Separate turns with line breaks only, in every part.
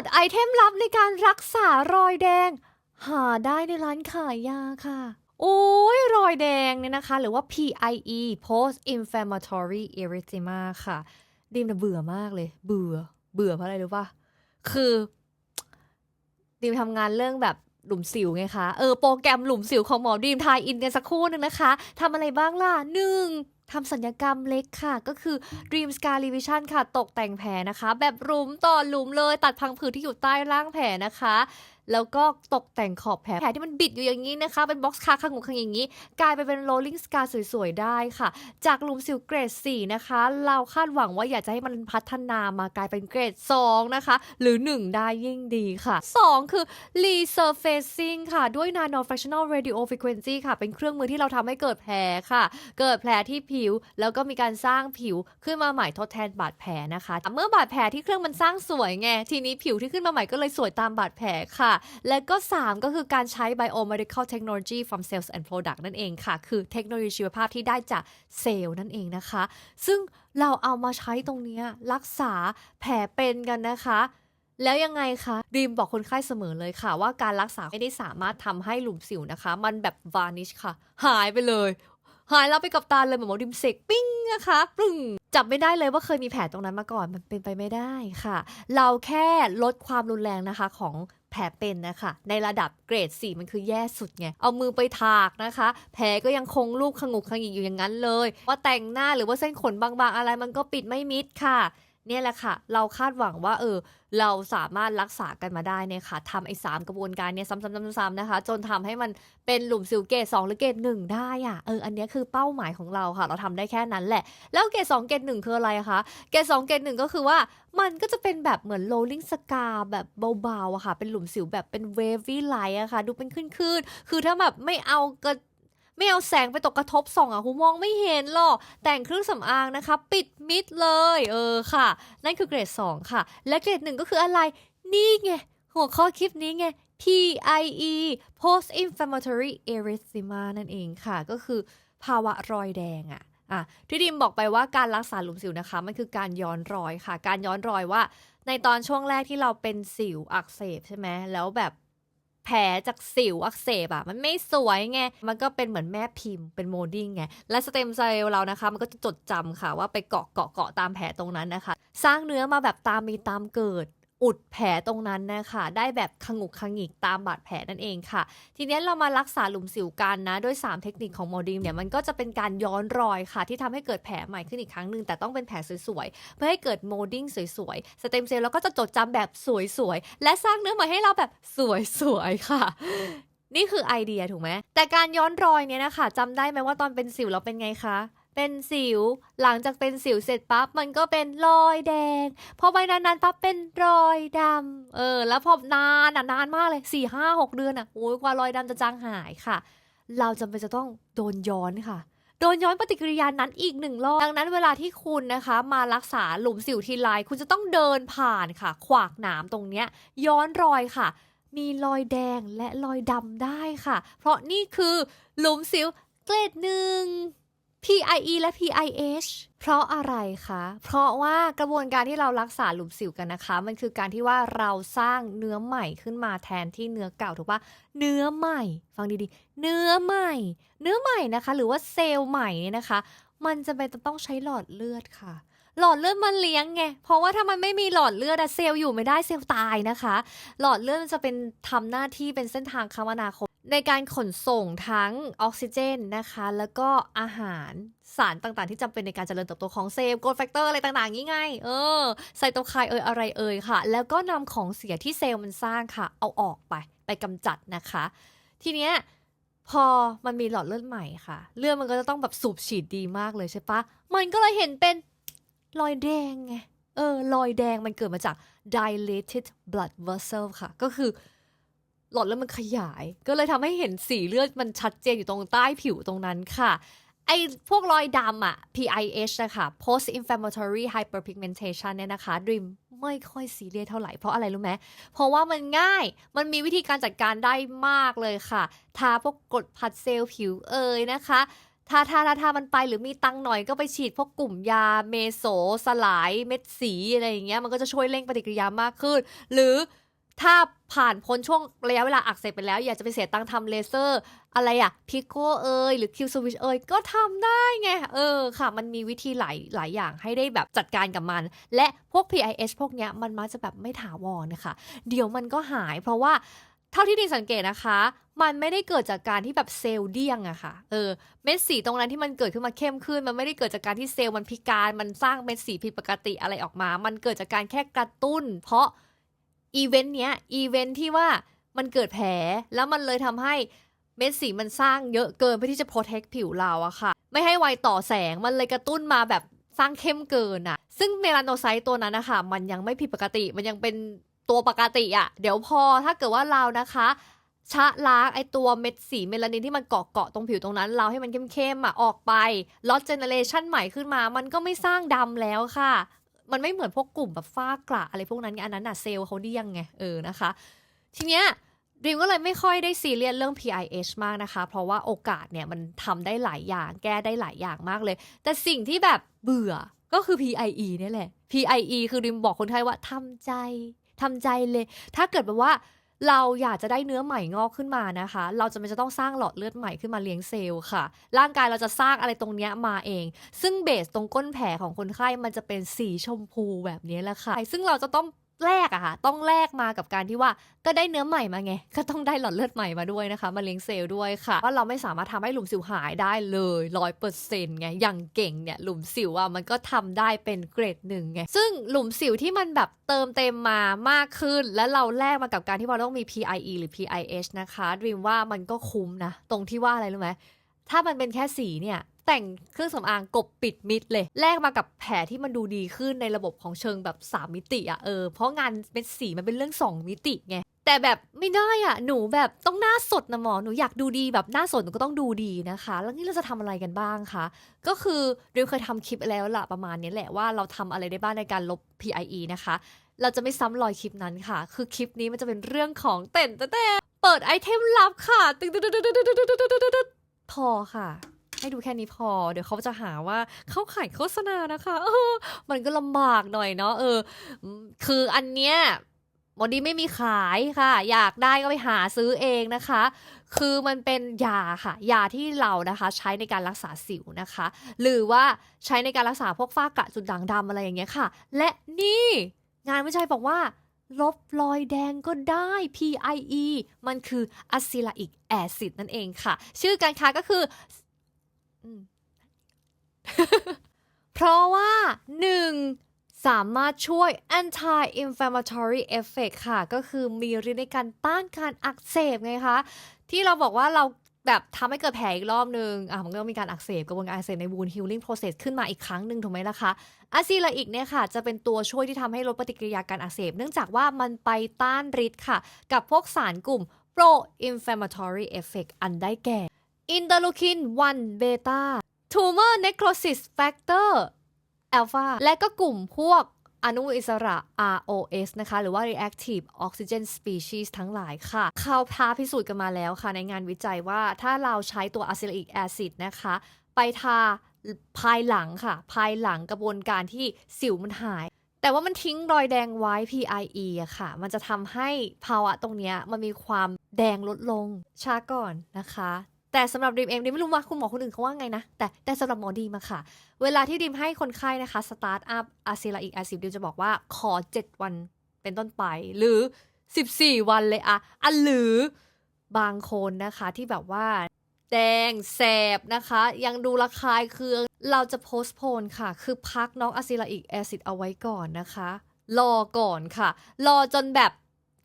ดไอเทมลับในการรักษารอยแดง หาได้ในร้านขายยาค่ะ โอ้ยรอยแดงเนี่ยนะคะ หรือว่า PIE Post Inflammatory Erythema ค่ะ ดิมนะเบื่อมากเลย เบื่อ เบื่อเพราะอะไรรู้ป่ะ คือ ดิมทำงานเรื่องแบบหลุมสิวไงคะ เออ โปรแกรมหลุมสิวของหมอดิมทายอินกันสักครู่หนึงนะคะทำอะไรบ้างล่ะหนึ่ง ทำสัญญกรรมเล็กค่ะ ก็คือ Dream Scar Revision ค่ะ ตกแต่งแผลนะคะ แบบหลุมต่อหลุมเลย ตัดพังผืดที่อยู่ใต้ร่างแผลนะคะ แล้วก็ตกแต่งขอบแผลแผลที่มันบิดอยู่อย่างนี้นะคะ เป็นบ็อกซ์คาข้างหูข้างอย่างนี้ กลายไปเป็น rolling scar สวยๆ ได้ค่ะ จากลุมสิวเกรด 4 นะคะ เราคาดหวังว่าอยากจะให้มันพัฒนามากลายเป็นเกรด 2 นะคะ หรือ 1 ได้ยิ่งดีค่ะ 2 คือ resurfacing ค่ะ ด้วย nano fractional radio frequency ค่ะ เป็นเครื่องมือที่เราทำให้เกิดแผลค่ะ เกิดแผลที่ผิว แล้วก็มีการสร้างผิวขึ้นมาใหม่ทดแทนบาดแผลนะคะ เมื่อบาดแผลที่เครื่องมันสร้างสวยไง ทีนี้ผิวที่ขึ้นมาใหม่ก็เลยสวยตามบาดแผลค่ะและก็ 3 ก็คือการใช้ biomedical technology from cells and product นั่นเองค่ะ คือเทคโนโลยีชีวภาพที่ได้จากเซลล์นั่นเองนะคะ ซึ่งเราเอามาใช้ตรงนี้รักษาแผลเป็นกันนะคะแล้วยังไงคะดีมบอกคนไข้เสมอเลยค่ะ ว่าการรักษาไม่ได้สามารถทำให้หลุมสิวนะคะ มันแบบ vanish ค่ะ หายไปเลย หายแล้วไปกับตาเลยเหมือนหมอดิมเสกปิ้งนะคะปรึ้งจับไม่ได้เลยว่าเคยมีแผลตรงนั้นมาก่อนมันเป็นไปไม่ได้ค่ะ เราแค่ลดความรุนแรงนะคะของ แผลเป็นนะคะ ในระดับเกรด 4 มันคือแย่สุดไง เอามือไปถากนะคะ แผลก็ยังคงรูปขงุกขงิกอยู่อย่างนั้นเลย ว่าแต่งหน้าหรือว่าเส้นขนบางๆอะไรมันก็ปิดไม่มิดค่ะ เนี่ยแหละค่ะ เราคาดหวังว่าเออเราสามารถรักษากันมาได้เนี่ยค่ะทำไอ้สามกระบวนการเนี่ยซ้ำๆๆๆนะคะ จนทำให้มันเป็นหลุมสิวเกรด2หรือเกรด1ได้อะเอออันนี้คือเป้าหมายของเราค่ะ เราทำได้แค่นั้นแหละ แล้วเกรด2เกรด1คืออะไรคะเกรด2เกรด1ก็คือว่ามันก็จะเป็นแบบเหมือน rolling scar แบบเบาๆอะค่ะ เป็นหลุมสิวแบบเป็น wavy line อะค่ะ ดูเป็นคลื่นๆคือถ้าแบบไม่เอากระ ไม่เอาแสงไปตกกระทบส่องอะคุณมองไม่เห็นหรอก แต่งเครื่องสำอางนะคะ ปิดมิดเลย เออค่ะ นั่นคือเกรด 2 ค่ะ และเกรด 1 ก็คืออะไร นี่ไง หัวข้อคลิปนี้ไง PIE Post Inflammatory Erythema นั่นเองค่ะ ก็คือภาวะรอยแดงอะอะที่ดิมบอกไปว่าการรักษาหลุมสิวนะคะ มันคือการย้อนรอยค่ะ การย้อนรอยว่า ในตอนช่วงแรกที่เราเป็นสิวอักเสบใช่ไหมแล้วแบบ แผลจากสิวอักเสบอะมันไม่สวยไง มันก็เป็นเหมือนแม่พิมพ์เป็นโมดิ้งไง และสเต็มเซลล์เรานะคะ มันก็จะจดจำค่ะว่าไปเกาะเกาะเกาะตามแผลตรงนั้นนะคะ สร้างเนื้อมาแบบตามมีตามเกิด อุดแผลตรงนั้นนะคะ ได้แบบขงุกขงิกตามบาดแผลนั่นเองค่ะ ทีนี้เรามารักษาหลุมสิวกันนะด้วย 3 เทคนิคของโมดิมเนี่ยมันก็จะเป็นการย้อนรอยค่ะ ที่ทำให้เกิดแผลใหม่ขึ้นอีกครั้งหนึ่งแต่ต้องเป็นแผลสวยๆ เพื่อให้เกิดโมดิ้งสวยๆ สเต็มเซลล์เราก็จะจดจำแบบสวยๆ และสร้างเนื้อใหม่ให้เราแบบสวยๆ ค่ะนี่คือไอเดียถูกไหมแต่การย้อนรอยเนี่ยนะคะจำได้ไหมว่าตอนเป็นสิวเราเป็นไงคะ เป็นสิว หลังจากเป็นสิวเสร็จปั๊บมันก็เป็นรอยแดง พอไปนานๆปั๊บเป็นรอยดำเออ แล้วพอนานอะนานมากเลยสี่ห้าหกเดือนอะโอ้ยกว่ารอยดำจะจางหายค่ะ เราจำเป็นจะต้องโดนย้อนค่ะโดนย้อนปฏิกิริยานั้นอีกหนึ่งรอบ ดังนั้นเวลาที่คุณนะคะ มารักษาหลุมสิวทีไรคุณจะต้องเดินผ่านค่ะ ขวากหนามตรงเนี้ย ย้อนรอยค่ะ มีรอยแดงและรอยดำได้ค่ะ เพราะนี่คือหลุมสิวเกรดหนึ่ง PIE และ PIH เพราะอะไรคะ เพราะว่ากระบวนการที่เรารักษาหลุมสิวกันนะคะ มันคือการที่ว่าเราสร้างเนื้อใหม่ขึ้นมาแทนที่เนื้อเก่าถูกปะเนื้อใหม่ ฟังดีๆ เนื้อใหม่ เนื้อใหม่นะคะ หรือว่าเซลล์ใหม่นี่นะคะ มันจะเป็นจะต้องใช้หลอดเลือดค่ะหลอดเลือดมันเลี้ยงไง เพราะว่าถ้ามันไม่มีหลอดเลือดอะเซลล์อยู่ไม่ได้เซลล์ตายนะคะ หลอดเลือดมันจะเป็นทำหน้าที่เป็นเส้นทางคมนาคม ในการขนส่งทั้งออกซิเจนนะคะ แล้วก็อาหารสารต่างๆ ที่จำเป็นในการเจริญเติบโตของเซลล์โกลแฟกเตอร์อะไรต่างๆนี่ไงเออไซโตไคน์เอยอะไรเอยค่ะ แล้วก็นำของเสียที่เซลล์มันสร้างค่ะ เอาออกไปไปกำจัดนะคะ ทีเนี้ยพอมันมีหลอดเลือดใหม่ค่ะ เลือดมันก็จะต้องแบบสูบฉีดดีมากเลยใช่ปะมันก็เลยเห็นเป็นรอยแดงไงเออรอยแดงมันเกิดมาจาก dilated blood vessel ค่ะ ก็คือ หลอดเลือดมันขยาย ก็เลยทำให้เห็นสีเลือดมันชัดเจนอยู่ตรงใต้ผิวตรงนั้นค่ะไอ้พวกรอยดำอะ PIH นะคะ post inflammatory hyperpigmentation เนี่ยนะคะ Dream ไม่ค่อยซีเรียสเท่าไหร่ เพราะอะไรรู้ไหม เพราะว่ามันง่าย มันมีวิธีการจัดการได้มากเลยค่ะ ทาพวกกดผัดเซลล์ผิวเอยนะคะถ้าถ้าถ้าถ้ามันไปหรือมีตังหน่อยก็ไปฉีดพวกกลุ่มยาเมโสสลายเม็ดสีอะไรอย่างเงี้ย มันก็จะช่วยเร่งปฏิกิริยามากขึ้น หรือ ถ้าผ่านพ้นช่วงระยะเวลาอักเสบไปแล้ว อยากจะไปเสียตังค์ทำเลเซอร์ อะไรอะพิโกเอยหรือคิวสวิชเอยก็ทำได้ไง เออค่ะ มันมีวิธีหลายหลายอย่างให้ได้แบบจัดการกับมัน และพวก PIH พวกเนี้ยมันมักจะแบบไม่ถาวรนะคะ เดี๋ยวมันก็หายเพราะว่าเท่าที่ดินสังเกตนะคะ มันไม่ได้เกิดจากการที่แบบเซลล์เดี้ยงอะค่ะ เออ เม็ดสีตรงนั้นที่มันเกิดขึ้นมาเข้มขึ้น มันไม่ได้เกิดจากการที่เซลล์มันพิการ มันสร้างเม็ดสีผิดปกติอะไรออกมา มันเกิดจากการแค่กระตุ้น เพราะ อีเวนต์เนี้ยอีเวนต์ที่ว่ามันเกิดแผลแล้วมันเลยทำให้เม็ดสีมันสร้างเยอะเกินเพื่อที่จะโปรเทคผิวเราอะค่ะ ไม่ให้ไวต่อแสงมันเลยกระตุ้นมาแบบสร้างเข้มเกินอะซึ่งเมลานโนไซต์ตัวนั้นนะคะมันยังไม่ผิดปกติมันยังเป็นตัวปกติอะเดี๋ยวพอถ้าเกิดว่าเรานะคะชะล้างไอตัวเม็ดสีเมลานินที่มันเกาะเกาะๆตรงผิวตรงนั้น เราให้มันเข้มๆอะออกไปลอดเจเนเรชันใหม่ขึ้นมา มันก็ไม่สร้างดำแล้วค่ะ มันไม่เหมือนพวกกลุ่มแบบฝ้ากระอะไรพวกนั้นไงอันนั้นอะเซลล์เขาเดี้ยงไงเออนะคะ ทีเนี้ยดิมก็เลยไม่ค่อยได้ซีเรียสเรื่อง PIH มากนะคะ เพราะว่าโอกาสเนี่ยมันทำได้หลายอย่างแก้ได้หลายอย่างมากเลย แต่สิ่งที่แบบเบื่อก็คือ PIE เนี่ยแหละ PIE คือดิมบอกคนไข้ว่าทำใจทำใจเลย ถ้าเกิดแบบว่า เราอยากจะได้เนื้อใหม่งอกขึ้นมานะคะ เราจะไม่จะต้องสร้างหลอดเลือดใหม่ขึ้นมาเลี้ยงเซลล์ค่ะ ร่างกายเราจะสร้างอะไรตรงเนี้ยมาเอง ซึ่งเบสตรงก้นแผลของคนไข้มันจะเป็นสีชมพูแบบนี้แหละค่ะ ซึ่งเราจะต้อง แลกอะค่ะ ต้องแลกมากับการที่ว่าก็ได้เนื้อใหม่มาไง ก็ต้องได้หลอดเลือดใหม่มาด้วยนะคะมาเลี้ยงเซลล์ด้วยค่ะ ว่าเราไม่สามารถทำให้หลุมสิวหายได้เลยร้อยเปอร์เซ็นต์ไง อย่างเก่งเนี่ยหลุมสิวอะมันก็ทำได้เป็นเกรดหนึ่งไง ซึ่งหลุมสิวที่มันแบบเติมเต็มมามากขึ้น และเราแลกมากับการที่เราต้องมี PIE หรือ PIH นะคะด e มว่ามันก็คุ้มนะ ตรงที่ว่าอะไรรู้ไหมถ้ามันเป็นแค่สีเนี่ยแต่งเครื่องสำอางกบปิดมิดเลยแลกมากับแผลที่มันดูดีขึ้นในระบบของเชิงแบบ 3 มิติอะเออเพราะงานเป็นสีมันเป็นเรื่อง 2 มิติไงแต่แบบไม่ได้อะหนูแบบต้องหน้าสดนะหมอหนูอยากดูดีแบบหน้าสดหนูก็ต้องดูดีนะคะ แล้วนี่เราจะทำอะไรกันบ้างคะก็คือเรียวเคยทำคลิปแล้วละประมาณนี้แหละว่าเราทำอะไรได้บ้างในการลบ PIE นะคะ เราจะไม่ซ้ำรอยคลิปนั้นค่ะ คือคลิปนี้มันจะเป็นเรื่องของเต่นแต่เปิดไอเทมลับค่ะตึ๊ดพอค่ะ ให้ดูแค่นี้พอ เดี๋ยวเขาจะหาว่าเขาขายโฆษณานะคะเออมันก็ลำบากหน่อยเนาะเออ คืออันเนี้ยหมอดี้ไม่มีขายค่ะ อยากได้ก็ไปหาซื้อเองนะคะ คือมันเป็นยาค่ะ ยาที่เรานะคะ ใช้ในการรักษาสิวนะคะ หรือว่าใช้ในการรักษาพวกฝ้ากระจุดด่างดำอะไรอย่างเงี้ยค่ะ และนี่งานวิจัยบอกว่า ลบรอยแดงก็ได้ PIE มันคืออะซิลาอิกแอซิดนั่นเองค่ะ ชื่อการค้าก็คือ เพราะว่า 1. สามารถช่วย anti inflammatory effect ค่ะ ก็คือมีฤทธิ์ในการต้านการอักเสบไงคะ ที่เราบอกว่าเราแบบทำให้เกิดแผลอีกรอบนึง อะ มันก็มีการอักเสบกระบวนการอักเสบใน wound healing process ขึ้นมาอีกครั้งหนึ่งถูกไหมล่ะคะอะซิลาอิกเนี่ยค่ะ จะเป็นตัวช่วยที่ทำให้ลดปฏิกิริยาการอักเสบ เนื่องจากว่ามันไปต้านฤทธิ์ค่ะ กับพวกสารกลุ่ม pro inflammatory effect อันได้แก่ อินเตอร์ลูคิน 1 เบต้า tumor necrosis factor alpha และก็กลุ่มพวกอนุอิสระ ROS นะคะ หรือว่า reactive oxygen species ทั้งหลายค่ะ เขาพาพิสูจน์กันมาแล้วค่ะ ในงานวิจัยว่าถ้าเราใช้ตัว acylic acid นะคะ ไปทาภายหลังค่ะ ภายหลังกระบวนการที่สิวมันหาย แต่ว่ามันทิ้งรอยแดงไว้ PIE อะค่ะ มันจะทำให้ภาวะตรงนี้มันมีความแดงลดลงช้าก่อนนะคะ แต่สำหรับดิมเองดิมไม่รู้ว่าคุณหมอคนอื่นเขาว่าไงนะ แต่แต่สำหรับหมอดีมาค่ะ เวลาที่ดิมให้คนไข้นะคะสตาร์ทอัพอะซิลาอิกแอซิดดิมจะบอกว่าขอ 7 วันเป็นต้นไป หรือ 14 วันเลยอะอะหรือบางคนนะคะที่แบบว่า แดงแสบนะคะ ยังดูระคายเคืองเราจะโพสโพนค่ะ คือพักน้องอะซิลาอิกแอซิดเอาไว้ก่อนนะคะ รอก่อนค่ะ รอจนแบบ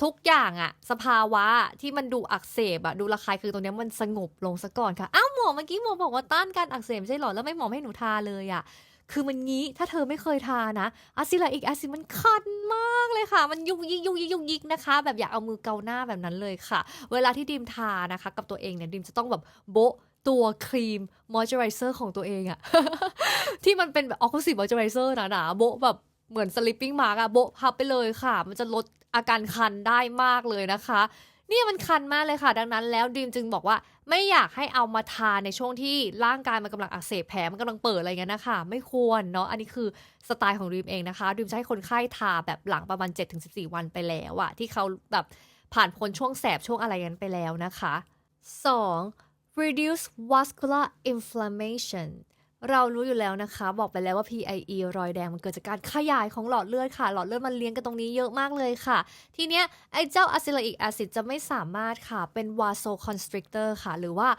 ทุกอย่างอะสภาวะที่มันดูอักเสบอะดูระคายคือตรงนี้มันสงบลงซะก่อนค่ะอ้าวหมอเมื่อกี้หมอบอกว่าต้านการอักเสบใช่หรอแล้วไม่หมอมให้หนูทาเลยอะคือมันงี้ถ้าเธอไม่เคยทานะอะซิลาอิกแอซิมันคันมากเลยค่ะ มันยุกยิกยุกยิกยุกยิกนะคะ แบบอยากเอามือเกาหน้าแบบนั้นเลยค่ะ เวลาที่ดิมทานะคะ กับตัวเองเนี่ยดิมจะต้องแบบโบตัวครีมมอยเจอไรเซอร์ของตัวเองอะที่มันเป็นแบบออกซิบมอยเจอไรเซอร์หนาๆโบแบบ เหมือนสลิปปิ้งมาร์กอะโบะพับไปเลยค่ะ มันจะลดอาการคันได้มากเลยนะคะนี่มันคันมากเลยค่ะ ดังนั้นแล้วดีมจึงบอกว่าไม่อยากให้เอามาทาในช่วงที่ร่างกายมันกำลังอักเสบแผลมันกำลังเปิดอะไรเงี้ยนะคะ ไม่ควรเนาะอันนี้คือสไตล์ของดีมเองนะคะดีมจะให้คนไข้ทาแบบหลังประมาณ 7-14 วันไปแล้วอะที่เขาแบบผ่านพ้นช่วงแสบช่วงอะไรกันไปแล้วนะคะ 2. reduce vascular inflammation เรารู้อยู่แล้วนะคะ บอกไปแล้วว่า PIE รอยแดงมันเกิดจากการขยายของหลอดเลือดค่ะ หลอดเลือดมันเลี้ยงกันตรงนี้เยอะมากเลยค่ะ ทีเนี้ยไอ้เจ้าอะซิลอิกแอซิดจะไม่สามารถค่ะ เป็น vasoconstrictor ค่ะ หรือว่า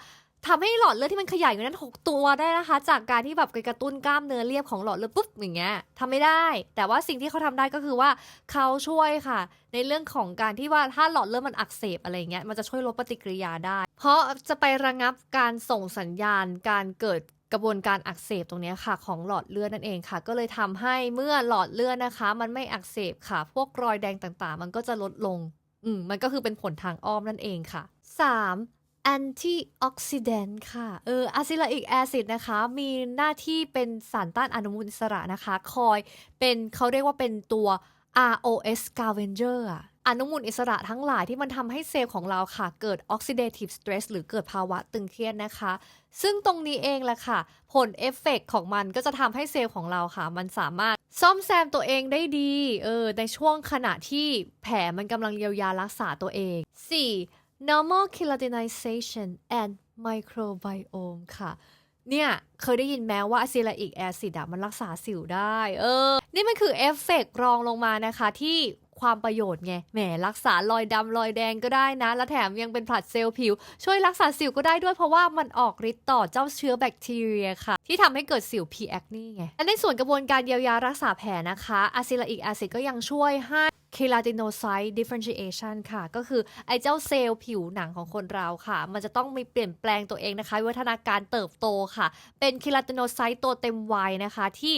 ทำให้หลอดเลือดที่มันขยายอยู่นั้นหกตัวได้นะคะ จากการที่แบบกระตุ้นกล้ามเนื้อเรียบของหลอดเลือดปุ๊บอย่างเงี้ยทำไม่ได้ แต่ว่าสิ่งที่เขาทำได้ก็คือว่าเขาช่วยค่ะ ในเรื่องของการที่ว่าถ้าหลอดเลือดมันอักเสบอะไรเงี้ยมันจะช่วยลดปฏิกิริยาได้ เพราะจะไประงับการส่งสัญญาณการเกิด กระบวนการอักเสบตรงนี้ค่ะ ของหลอดเลือดนั่นเองค่ะ ก็เลยทำให้เมื่อหลอดเลือดนะคะ มันไม่อักเสบค่ะ พวกรอยแดงต่างๆ มันก็จะลดลง อืมมันก็คือเป็นผลทางอ้อมนั่นเองค่ะ 3. antioxidant ค่ะ เอออะซิลอิกแอซิดนะคะ มีหน้าที่เป็นสารต้านอนุมูลอิสระนะคะ คอยเป็นเขาเรียกว่าเป็นตัว ROS scavenger อะ อนุมูลอิสระทั้งหลายที่มันทำให้เซลล์ของเราค่ะ เกิด oxidative stress หรือเกิดภาวะตึงเครียดนะคะ ซึ่งตรงนี้เองแหละค่ะ ผลเอฟเฟกต์ของมันก็จะทำให้เซลล์ของเราค่ะ มันสามารถซ่อมแซมตัวเองได้ดี เออ ในช่วงขณะที่แผลมันกำลังเยียวยารักษาตัวเอง 4. normal keratinization and microbiome ค่ะเนี่ยเคยได้ยินแม้ว่าอะซิลอิกแอซิดอะมันรักษาสิวได้ เออ นี่มันคือเอฟเฟกต์รองลงมานะคะ ที่ ความประโยชน์ไง แหมรักษารอยดำรอยแดงก็ได้นะ และแถมยังเป็นผลัดเซลล์ผิว ช่วยรักษาสิวก็ได้ด้วยเพราะว่ามันออกฤทธิ์ต่อเจ้าเชื้อแบคทีเรียค่ะ ที่ทำให้เกิดสิว P. acne ไง และในส่วนกระบวนการเยียวยารักษาแผลนะคะอะซิลาอิกแอซิดก็ยังช่วยให้ keratinocyte differentiation ค่ะ ก็คือไอ้เจ้าเซลล์ผิวหนังของคนเราค่ะ มันจะต้องมีเปลี่ยนแปลงตัวเองนะคะวิวัฒนาการเติบโตค่ะ เป็น keratinocyte ตัวเต็มวัยนะคะที่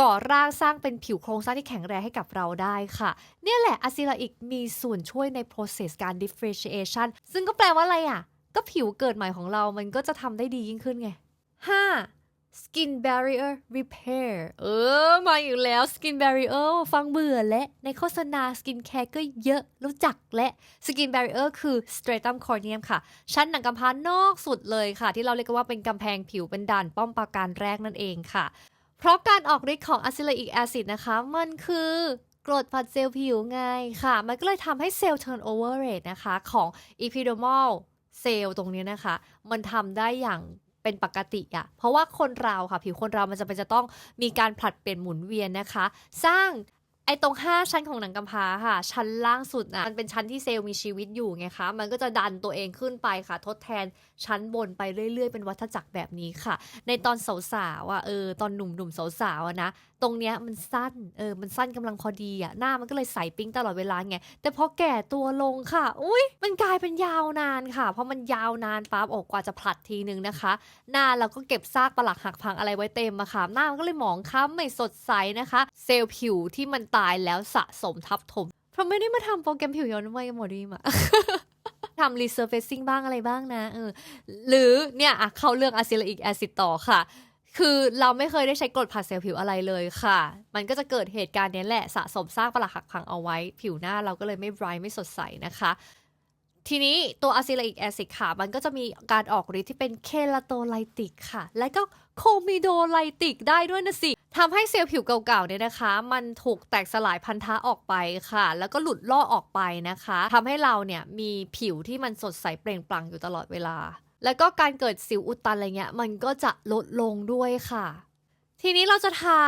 ก่อร่างสร้างเป็นผิวโครงสร้างที่แข็งแรงให้กับเราได้ค่ะ เนี่ยแหละอะซิลาอิกมีส่วนช่วยใน process การ differentiation ซึ่งก็แปลว่าอะไรอะ ก็ผิวเกิดใหม่ของเรามันก็จะทำได้ดียิ่งขึ้นไง 5. skin barrier repair เออ มาอยู่แล้ว skin barrier ฟังเบื่อและในโฆษณา skin care ก็เยอะรู้จักและ skin barrier คือ stratum corneum ค่ะ ชั้นหนังกำพร้านอกสุดเลยค่ะ ที่เราเรียกว่าเป็นกำแพงผิวเป็นด่านป้อมปราการแรกนั่นเองค่ะ เพราะการออกฤทธิ์ของอะซิลอิกแอซิดนะคะ มันคือกรดผัดเซลล์ผิวไงค่ะ มันก็เลยทำให้เซลล์ turnover rate นะคะ ของ epidermal เซลล์ตรงนี้นะคะ มันทำได้อย่างเป็นปกติอะเพราะว่าคนเราค่ะ ผิวคนเรามันจะเป็นจะต้องมีการผลัดเปลี่ยนหมุนเวียนนะคะ สร้าง ไอ้ตรงห้าชั้นของหนังกำพร้าค่ะ ชั้นล่างสุดอะมันเป็นชั้นที่เซลล์มีชีวิตอยู่ไงคะมันก็จะดันตัวเองขึ้นไปค่ะ ทดแทนชั้นบนไปเรื่อยๆ เป็นวัฏจักรแบบนี้ค่ะ ในตอนสาวๆอะเออตอนหนุ่มๆสาวๆนะ ตรงเนี้ยมันสั้น เออ มันสั้นกำลังพอดีอะหน้ามันก็เลยใสปิ๊งตลอดเวลาไง แต่พอแก่ตัวลงค่ะ อุ้ยมันกลายเป็นยาวนานค่ะ เพราะมันยาวนานปั๊บโอกกว่าจะผลัดทีนึงนะคะ หน้าเราก็เก็บซากปลักหักพังอะไรไว้เต็มมาค่ะ หน้ามันก็เลยหมองคล้ำไม่สดใสนะคะ เซลล์ผิวที่มันตายแล้วสะสมทับถม เพราะไม่ได้มาทำโปรแกรมผิวย้อนวัยกับหมอดีมาทำ resurfacing บ้างอะไรบ้างนะ เออ หรือเนี่ยอะเข้าเรื่องอะซิลิกแอซิดต่อค่ะ คือเราไม่เคยได้ใช้กรดผัดเซลล์ผิวอะไรเลยค่ะ มันก็จะเกิดเหตุการณ์นี้แหละสะสมซากปลักหักพังเอาไว้ ผิวหน้าเราก็เลยไม่ไบรท์ไม่สดใสนะคะทีนี้ตัวอะซิลิกแอซิดค่ะ มันก็จะมีการออกฤทธิ์ที่เป็นเคลาโตไลติกค่ะ และก็โคมิโดไลติกได้ด้วยนะสิทำให้เซลล์ผิวเก่าๆเนี่ยนะคะ มันถูกแตกสลายพันธะออกไปค่ะ แล้วก็หลุดล่อออกไปนะคะทำให้เราเนี่ยมีผิวที่มันสดใสเปล่งปลั่งอยู่ตลอดเวลา แล้วก็การเกิดสิวอุดตันอะไรเงี้ย มันก็จะลดลงด้วยค่ะ ทีนี้เราจะทา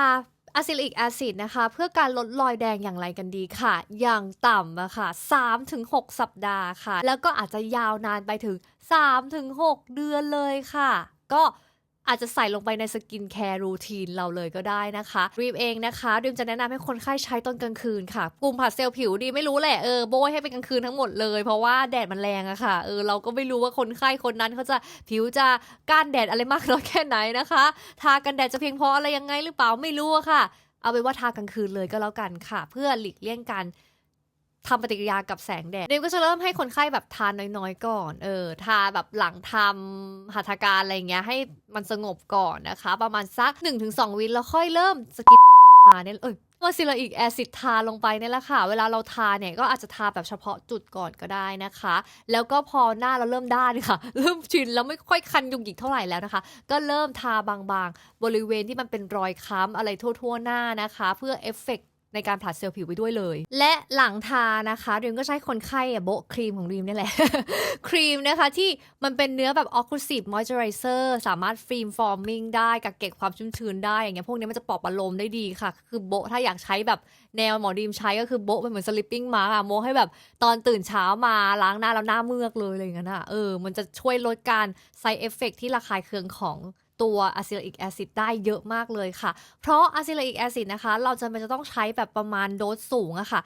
อะซิลิกแอซิดนะคะ เพื่อการลดรอยแดงอย่างไรกันดีค่ะ อย่างต่ำอะค่ะ3-6 สัปดาห์ค่ะ แล้วก็อาจจะยาวนานไปถึง 3-6 เดือนเลยค่ะ ก็ อาจจะใส่ลงไปในสกินแคร์รูทีนเราเลยก็ได้นะคะ รีมเองนะคะดิมจะแนะนำให้คนไข้ใช้ตอนกลางคืนค่ะ กลุ่มผัดเซลล์ผิวดีไม่รู้แหละเออโบยให้เป็นกลางคืนทั้งหมดเลย เพราะว่าแดดมันแรงอะค่ะเออเราก็ไม่รู้ว่าคนไข้คนนั้นเขาจะผิวจะก้านแดดอะไรมากน้อยแค่ไหนนะคะทากันแดดจะเพียงพออะไรยังไงหรือเปล่าไม่รู้อะค่ะ เอาไปนว่าทากลางคืนเลยก็แล้วกันค่ะ เพื่อหลีกเลี่ยงการ ทำปฏิกิริยากับแสงแดดเดมก็จะเริ่มให้คนไข้แบบทานน้อยๆก่อน เออ ทาแบบหลังทำหัตถการอะไรเงี้ยให้มันสงบก่อนนะคะ ประมาณสัก 1-2 วินแล้วค่อยเริ่มสกิปมาเนี่ยเอยว่าซิลาอิกแอซิดทาลงไปเนี่ยแหละค่ะ เวลาเราทาเนี่ยก็อาจจะทาแบบเฉพาะจุดก่อนก็ได้นะคะ แล้วก็พอหน้าเราเริ่มด้านค่ะ เริ่มชินแล้วไม่ค่อยคันยุงหยิกเท่าไหร่แล้วนะคะ ก็เริ่มทาบางๆ บริเวณที่มันเป็นรอยค้ำอะไรทั่ว ๆ หน้านะคะ เพื่อเอฟเฟกต์ ในการผลัดเซลล์ผิวไปด้วยเลย และหลังทานะคะริมก็ใช้คนไข้อะโบะครีมของริมนี่แหละ ครีมนะคะที่มันเป็นเนื้อแบบ occlusive moisturizer สามารถฟิล์มฟอร์มิงได้กักเก็บความชุ่มชื้นได้อย่างเงี้ยพวกนี้มันจะปลอบประโลมได้ดีค่ะ คือโบะถ้าอยากใช้แบบแนวหมอดีมใช้ก็คือโบะเป็นเหมือน sleeping mask อะโมให้แบบตอนตื่นเช้ามาล้างหน้าแล้วหน้าเมือกเลยอะไรเงี้ยนะเออมันจะช่วยลดการ side effect ที่ระคายเคืองของ ตัวอะซิลิกแอซิดได้เยอะมากเลยค่ะ เพราะอะซิลิกแอซิดนะคะ เราจะมันจะต้องใช้แบบประมาณโดสสูงอะค่ะ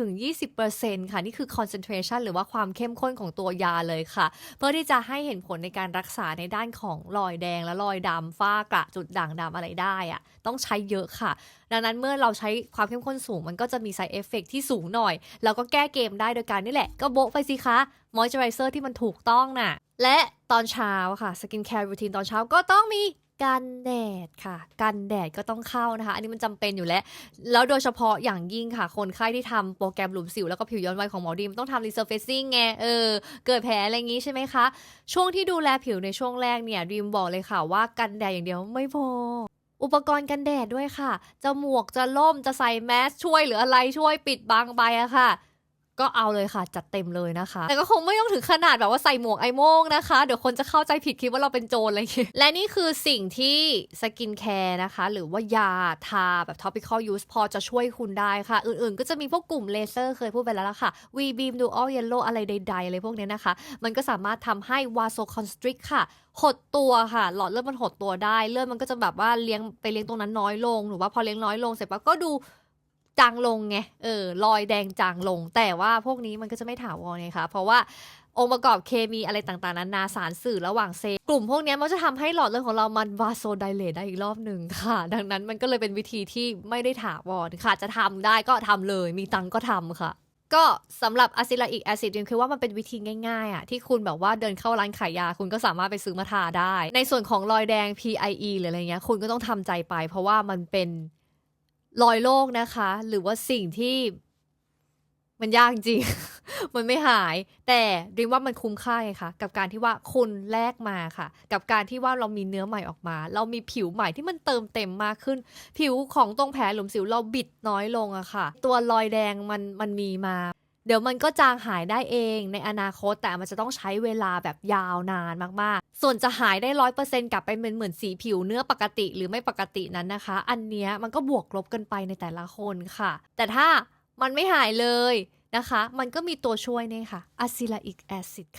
15-20%ค่ะ นี่คือ concentration หรือว่าความเข้มข้นของตัวยาเลยค่ะ เพื่อที่จะให้เห็นผลในการรักษาในด้านของรอยแดงและรอยดำฝ้ากระจุดด่างดำอะไรได้อะต้องใช้เยอะค่ะ ดังนั้นเมื่อเราใช้ความเข้มข้นสูงมันก็จะมี side effect ที่สูงหน่อย แล้วก็แก้เกมได้โดยการนี่แหละ ก็โบะไปสิคะ moisturizer ที่มันถูกต้องน่ะ และตอนเช้าค่ะ skin care routine ตอนเช้าก็ต้องมีกันแดดค่ะ กันแดดก็ต้องเข้านะคะ อันนี้มันจำเป็นอยู่แล้ว แล้วโดยเฉพาะอย่างยิ่งค่ะ คนไข้ที่ทำโปรแกรมหลุมสิว แล้วก็ผิวย้อนวัยของหมอดีมต้องทำ resurfacing ไง เออ เกิดแผลอะไรอย่างงี้ใช่ไหมคะ ช่วงที่ดูแลผิวในช่วงแรกเนี่ยดีมบอกเลยค่ะว่ากันแดดอย่างเดียวไม่พอ อุปกรณ์กันแดดด้วยค่ะ จะหมวกจะล่มจะใส่แมสช่วยหรืออะไรช่วยปิดบังไปอะค่ะ ก็เอาเลยค่ะ จัดเต็มเลยนะคะ แต่ก็คงไม่ต้องถึงขนาดแบบว่าใส่หมวกไอโมงนะคะ เดี๋ยวคนจะเข้าใจผิดคิดว่าเราเป็นโจรอะไรอย่างเงี้ยและนี่คือสิ่งที่สกินแคร์นะคะ หรือว่ายาทาแบบ topical use พอจะช่วยคุณได้ค่ะ อื่นๆ ก็จะมีพวกกลุ่มเลเซอร์เคยพูดไปแล้วล่ะค่ะ V beam dual yellow อะไรใดๆอะไรพวกเนี้ยนะคะ มันก็สามารถทำให้ vasoconstrict ค่ะหดตัวค่ะ หลอดเลือดมันหดตัวได้ เลือดมันก็จะแบบว่าเลี้ยงไปเลี้ยงตรงนั้นน้อยลงหรือว่าพอเลี้ยงน้อยลงเสร็จปั๊บก็ดู จางลงไง เออรอยแดงจางลง แต่ว่าพวกนี้มันก็จะไม่ถาวรไงคะ เพราะว่าองค์ประกอบเคมีอะไรต่างๆนานาสารสื่อระหว่างเซลล์กลุ่มพวกนี้มันจะทำให้หลอดเลือดของเรามันวาโซไดเลตได้อีกรอบหนึ่งค่ะ ดังนั้นมันก็เลยเป็นวิธีที่ไม่ได้ถาวรค่ะ จะทำได้ก็ทำเลย มีตังก็ทำค่ะ ก็สำหรับอะซิลาอิกแอซิดดิมคือว่ามันเป็นวิธีง่ายๆอะที่คุณแบบว่าเดินเข้าร้านขายยา คุณก็สามารถไปซื้อมาทาได้ ในส่วนของรอยแดง PIE หรืออะไรเงี้ยคุณก็ต้องทำใจไป เพราะว่ามันเป็น ลอยโรคนะคะ หรือว่าสิ่งที่มันยากจริง มันไม่หาย แต่ดิมว่ามันคุ้มค่าไงคะกับการที่ว่าคุณแลกมาค่ะ กับการที่ว่าเรามีเนื้อใหม่ออกมา เรามีผิวใหม่ที่มันเติมเต็มมากขึ้น ผิวของตรงแผลหลุมสิวเราบิดน้อยลงอะค่ะ ตัวรอยแดงมันมันมีมา เดี๋ยวมันก็จางหายได้เองในอนาคตแต่มันจะต้องใช้เวลาแบบยาวนานมากๆ ส่วนจะหายได้ร้อยเปอร์เซ็นกลับไปเป็นเหมือนสีผิวเนื้อปกติหรือไม่ปกตินั้นนะคะ อันเนี้ยมันก็บวกลบกันไปในแต่ละคนค่ะ แต่ถ้ามันไม่หายเลยนะคะ มันก็มีตัวช่วยเนี่ยค่ะอะซิลาอิกแอซิดค่ะ